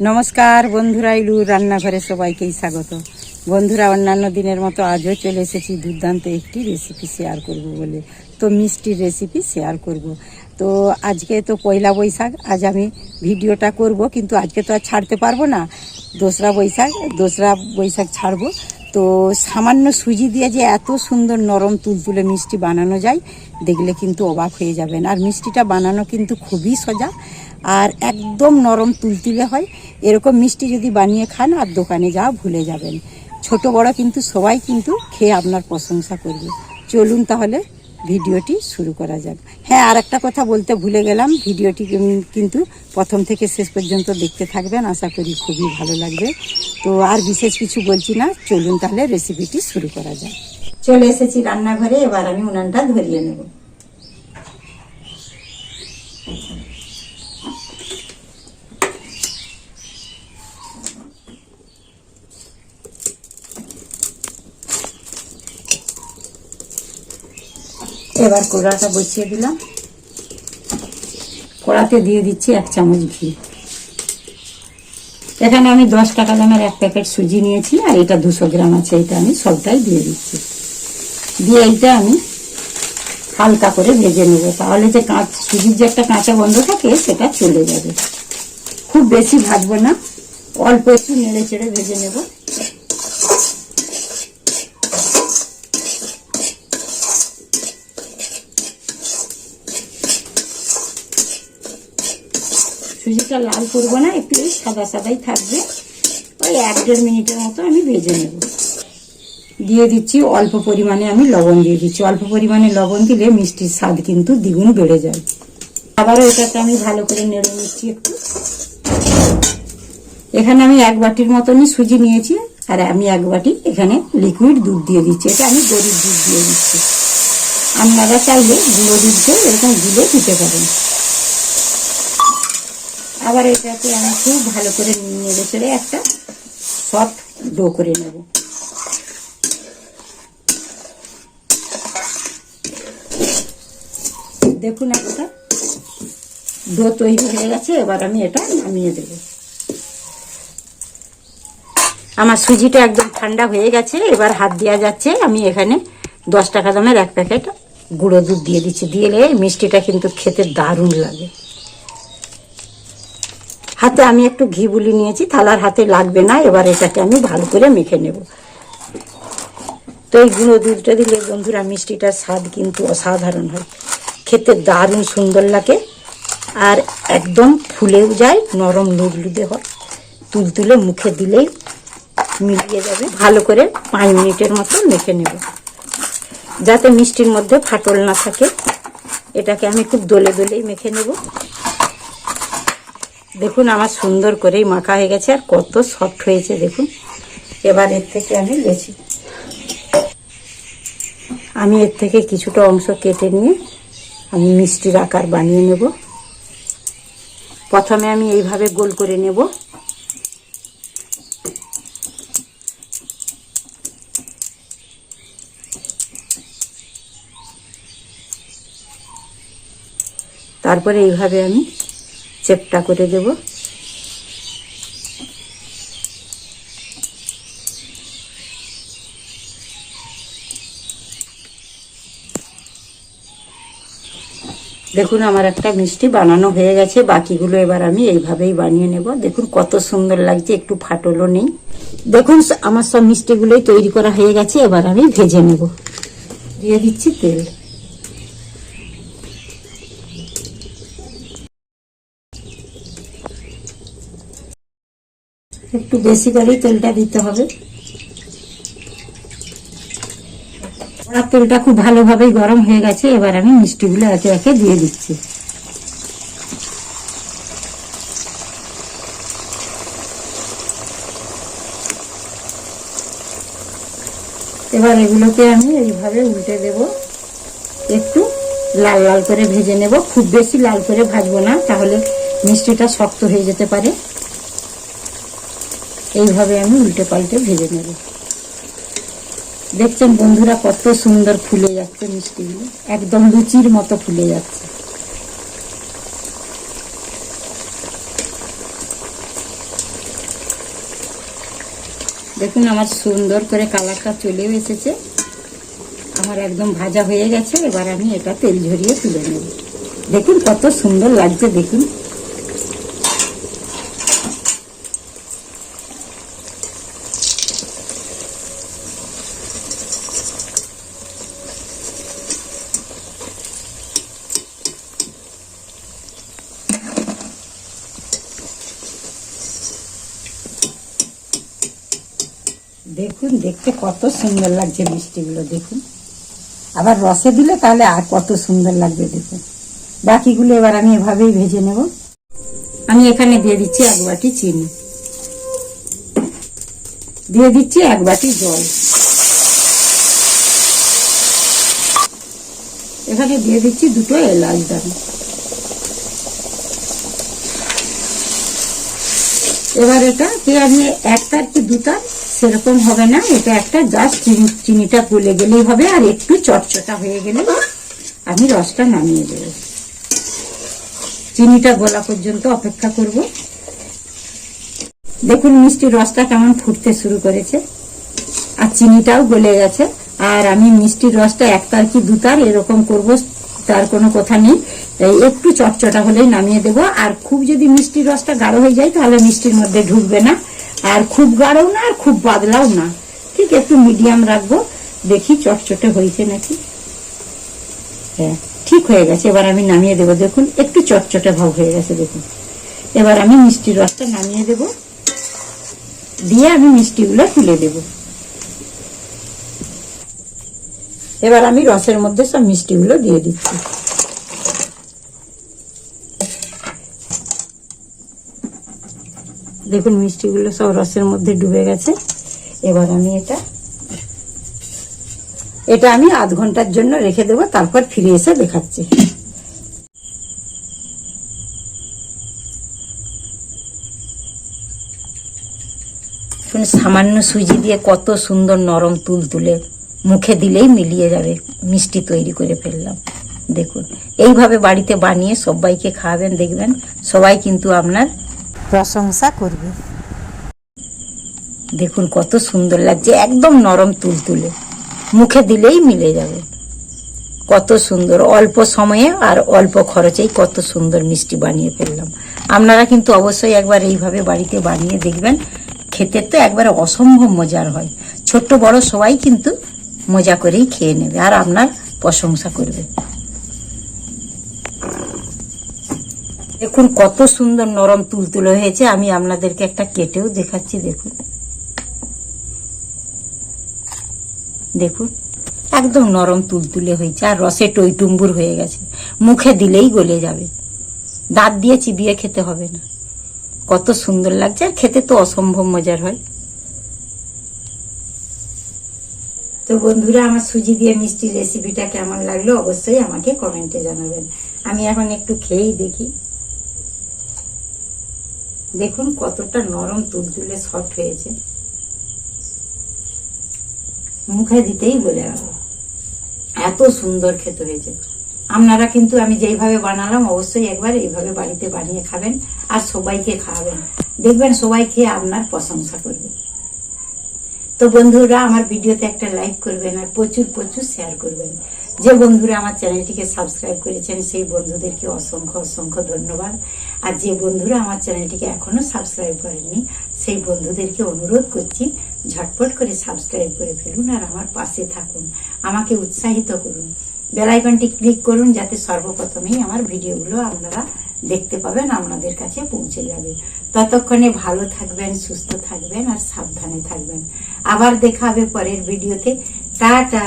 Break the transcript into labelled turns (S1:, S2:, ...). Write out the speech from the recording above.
S1: নমস্কার বন্ধুরা, ইলুর রান্নাঘরে সবাইকেই স্বাগত। বন্ধুরা, অন্যান্য দিনের মতো আজও চলে এসেছি দুর্দান্ত একটি রেসিপি শেয়ার করব বলে। তো মিষ্টির রেসিপি শেয়ার করব। তো আজকে তো পয়লা বৈশাখ, আজ আমি ভিডিওটা করব, কিন্তু আজকে তো আর ছাড়তে পারব না। দোসরা বৈশাখ দোসরা বৈশাখ ছাড়বো। তো সামান্য সুজি দিয়ে যে এত সুন্দর নরম তুলতুলে মিষ্টি বানানো যায়, দেখলে কিন্তু অবাক হয়ে যাবেন। আর মিষ্টিটা বানানো কিন্তু খুবই সোজা আর একদম নরম তুলতুলে হয়। এরকম মিষ্টি যদি বানিয়ে খান আর দোকানে যা ভুলে যাবেন। ছোট বড় কিন্তু সবাই কিন্তু খেয়ে আপনার প্রশংসা করবে। চলুন তাহলে ভিডিওটি শুরু করা যাক। হ্যাঁ আর একটা কথা বলতে ভুলে গেলাম। ভিডিওটি কিন্তু প্রথম থেকে শেষ পর্যন্ত দেখতে থাকবেন। আশা করি খুবই ভালো লাগবে। তো আর বিশেষ কিছু বলছি না। চলুন তাহলে রেসিপিটি শুরু করা যাক। চলে এসেছি রান্নাঘরে। এবার আমি উনানটা ধরিয়ে নেব। এবার কড়াটা বসিয়ে দিলাম। কড়াতে দিয়ে দিচ্ছি এক চামচ ঘি। এখানে আমি দশ টাকা দামের এক প্যাকেট সুজি নিয়েছি, আর এটা দুশো গ্রাম আছে, এটা আমি সবটাই দিয়ে দিচ্ছি। দিয়ে এইটা আমি হালকা করে ভেজে নেব, তাহলে যে কাঁচ, সুজির যে একটা কাঁচা গন্ধ থাকে, সেটা চলে যাবে। খুব বেশি ভাজবো না, অল্প একটু নেড়ে চেড়ে ভেজে নেব। সুজিটা লাল করব না, একটু সাদা সাদাই থাকবে। ওই এক দেড় মিনিটের মতো আমি ভেজে নেব। দিয়ে দিচ্ছি অল্প পরিমাণে আমি লবণ দিয়ে দিচ্ছি। অল্প পরিমাণে লবণ দিলে মিষ্টির স্বাদ কিন্তু দ্বিগুণ বেড়ে যায়। আবারও এটাকে আমি ভালো করে নেড়ে নিচ্ছি একটু। এখানে আমি এক বাটির মতনই সুজি নিয়েছি, আর আমি এক বাটি এখানে লিকুইড দুধ দিয়ে দিচ্ছি। এটা আমি গরিব দুধ দিয়ে দিচ্ছি। আপনারা চাইলে গুঁড়ো দুধ দিয়ে এরকম গুলে দিতে পারেন। আবার এটাকে আমি খুব ভালো করে নেড়ে চেড়ে একটা সফট ডো করে নেব। দেখুন একটা ডো তৈরি হয়ে গেছে, এবার আমি এটা নামিয়ে দেব। আমার সুজিটা একদম ঠান্ডা হয়ে গেছে, এবার হাত দেওয়া যাচ্ছে, আমি এখানে দশ টাকা দামের এক প্যাকেট গুঁড়ো দুধ দিয়ে দিচ্ছি। দিলে মিষ্টিটা কিন্তু খেতে দারুণ লাগে। হাতে আমি একটু ঘি বুলি নিয়েছি, থালার হাতে লাগবে না, এবার এটাকে আমি ভালো করে মেখে নেব। তো এই গুঁড়ো দুধটা দিলে বন্ধুরা মিষ্টিটার স্বাদ কিন্তু অসাধারণ হয়। খেতে দারুণ সুন্দর লাগে আর একদম ফুলেও যায়, নরম লুদলুদে হয়। তুলতুলে মুখে দিলেই মিলিয়ে যাবে। ভালো করে পাঁচ মিনিটের মতো মেখে নেব। যাতে মিষ্টির মধ্যে ফাটল না থাকে, এটাকে আমি খুব দোলে দোলেই মেখে নেব। দেখুন, আমার সুন্দর করেই মাখা হয়ে গেছে আর কত সফট হয়েছে, দেখুন। এবার এর থেকে আমি লেছি আমি এর থেকে কিছুটা অংশ কেটে নিয়ে আমি মিষ্টির আকার বানিয়ে নেব। প্রথমে আমি এইভাবে গোল করে নেব। তারপরে এইভাবে আমি চেপটা করে দেব। দেখুন, আমার একটা মিষ্টি বানানো হয়ে গেছে। বাকিগুলো এবার আমি এইভাবেই বানিয়ে নেব। দেখুন, কত সুন্দর লাগছে, একটু ফাটলও নেই। দেখুন, আমার সব মিষ্টিগুলোই তৈরি করা হয়ে গেছে। এবার আমি ভেজে নেব। দিয়ে দিচ্ছি তেল। একটু বেশি করেই তেলটা দিতে হবে। আর তেলটা খুব ভালোভাবেই গরম হয়ে গেছে, এবার আমি মিষ্টিগুলো একে একে দিয়ে দিচ্ছি। এবার এগুলোকে আমি এইভাবে উল্টে দেব। একটু লাল লাল করে ভেজে নেব। খুব বেশি লাল করে ভাজবো না, তাহলে মিষ্টিটা শক্ত হয়ে যেতে পারে। এইভাবে আমি উল্টে পাল্টে ভেজে নেব। দেখছেন বন্ধুরা কত সুন্দর ফুলে যাচ্ছে মিষ্টিগুলো। একদম লুচির মতো ফুলে যাচ্ছে। দেখুন আমার সুন্দর করে কালারটা চলেও এসেছে। আমার একদম ভাজা হয়ে গেছে, এবার আমি এটা তেল ঝরিয়ে তুলে নেব। দেখুন কত সুন্দর লাগছে, দেখুন। দেখুন, দেখতে কত সুন্দর লাগছে মিষ্টিগুলো, দেখুন। আবার রসে দিলে তাহলে আর কত সুন্দর লাগবে, দেখুন। বাকিগুলো এবার আমি এভাবেই ভেজে নেব। আমি এখানে দিয়ে দিচ্ছি এক বাটি চিনি। দিয়ে দিচ্ছি এক বাটি জল। এখানে দিয়ে দিচ্ছি দুটো এলাচ দাম এবার এটা কে আমি একটার কি দুটার সেরকম হবে না, এটা একটা জাস্ট চিনি চিনিটা গলে গেলেই হবে, আর একটু চটচটা হয়ে গেলে আমি রসটা নামিয়ে দেব। চিনিটা গলা পর্যন্ত অপেক্ষা করব। দেখুন মিষ্টি রসটা কেমন ফুটতে শুরু করেছে, আর চিনিটাও গলে গেছে, আর আমি মিষ্টির রসটা একটার কি দুটার এরকম করব, তার কোনো কথা নেই। এই একটু চটচটা হলেই নামিয়ে দেব, আর খুব যদি মিষ্টির রসটা গাঢ় হয়ে যায় তাহলে মিষ্টির মধ্যে ঢুকবে না। আর খুব গাঢ়ও না, আর খুব পাতলাও না। ঠিক একটু মিডিয়াম রাখব, দেখি চটচটে হয়েছে নাকি। হ্যাঁ ঠিক হয়ে গেছে। এবার আমি নামিয়ে দেবো। দেখুন, একটু চটচটে ভাব হয়ে গেছে, দেখুন। এবার আমি মিষ্টির রসটা নামিয়ে দেব। দিয়ে আমি মিষ্টিগুলো তুলে দেব। এবার আমি রসের মধ্যে সব মিষ্টিগুলো দিয়ে দিচ্ছি। দেখুন মিষ্টিগুলো সব রসের মধ্যে ডুবে গেছে। এবার আমি এটা এটা আমি আধ ঘণ্টার জন্য রেখে দেবো, তারপর ফিরে এসে দেখাচ্ছি। সামান্য সুজি দিয়ে কত সুন্দর নরম তুল তুলে মুখে দিলেই মিলিয়ে যাবে, মিষ্টি তৈরি করে ফেললাম। দেখুন, এইভাবে বাড়িতে বানিয়ে সবাইকে খাওয়াবেন, দেখবেন সবাই কিন্তু আপনার প্রশংসা করবে। দেখুন কত সুন্দর লাগছে, একদম নরম তুলতুলে। মুখে দিলেই মিলে যাবে। কত সুন্দর, অল্প সময়ে আর অল্প খরচেই কত সুন্দর মিষ্টি বানিয়ে ফেললাম। আপনারা কিন্তু অবশ্যই একবার এইভাবে বাড়িতে বানিয়ে দেখবেন। খেতে তো একবার অসম্ভব মজার হয়। ছোট্ট বড় সবাই কিন্তু মজা করেই খেয়ে নেবে আর আপনার প্রশংসা করবে। দেখুন কত সুন্দর নরম তুলতুলে হয়েছে। আমি আপনাদেরকে একটা কেটেও দেখাচ্ছি, দেখুন। দেখুন, একদম নরম তুলতুলে হয়েছে, আর রসে টইটুম্বুর হয়ে গেছে। মুখে দিলেই গলে যাবে। দাঁত দিয়ে চিবিয়ে খেতে হবে না। কত সুন্দর লাগছে, আর খেতে তো অসম্ভব মজার হয়। তো বন্ধুরা, আমার সুজি দিয়ে মিষ্টি রেসিপিটা কেমন লাগল অবশ্যই আমাকে কমেন্টে জানাবেন। আমি এখন একটু খেয়েই দেখি। দেখুন কতটা নরম তুলতুলে সফট হয়েছে। মুখে দিতেই বলে এত সুন্দর খেতে হয়েছে। আপনারা কিন্তু আমি যেইভাবে বানালাম, অবশ্যই একবার এইভাবে বাড়িতে বানিয়ে খাবেন আর সবাইকে খাওয়াবেন। দেখবেন সবাই খেয়ে আপনার প্রশংসা করবে। তো বন্ধুরা, আমার ভিডিওতে একটা লাইক করবেন আর প্রচুর প্রচুর শেয়ার করবেন। যে বন্ধুরা আমার চ্যানেলটিকে সাবস্ক্রাইব করেছেন, সেই বন্ধুদেরকে অসংখ্য অসংখ্য ধন্যবাদ। আর যে বন্ধুরা আমার চ্যানেলটিকে এখনও সাবস্ক্রাইব করেননি, সেই বন্ধুদেরকে অনুরোধ করছি, ঝটপট করে সাবস্ক্রাইব করে ফেলুন আর আমার পাশে থাকুন। আমাকে উৎসাহিত করুন। বেলাইকনটি ক্লিক করুন যাতে সর্বপ্রথমেই আমার ভিডিওগুলো আপনারা দেখতে পাবেন, আপনাদের কাছে পৌঁছে যাবে। ততক্ষণে ভালো থাকবেন, সুস্থ থাকবেন আর সাবধানে থাকবেন। আবার দেখা হবে পরের ভিডিওতে। টাটা!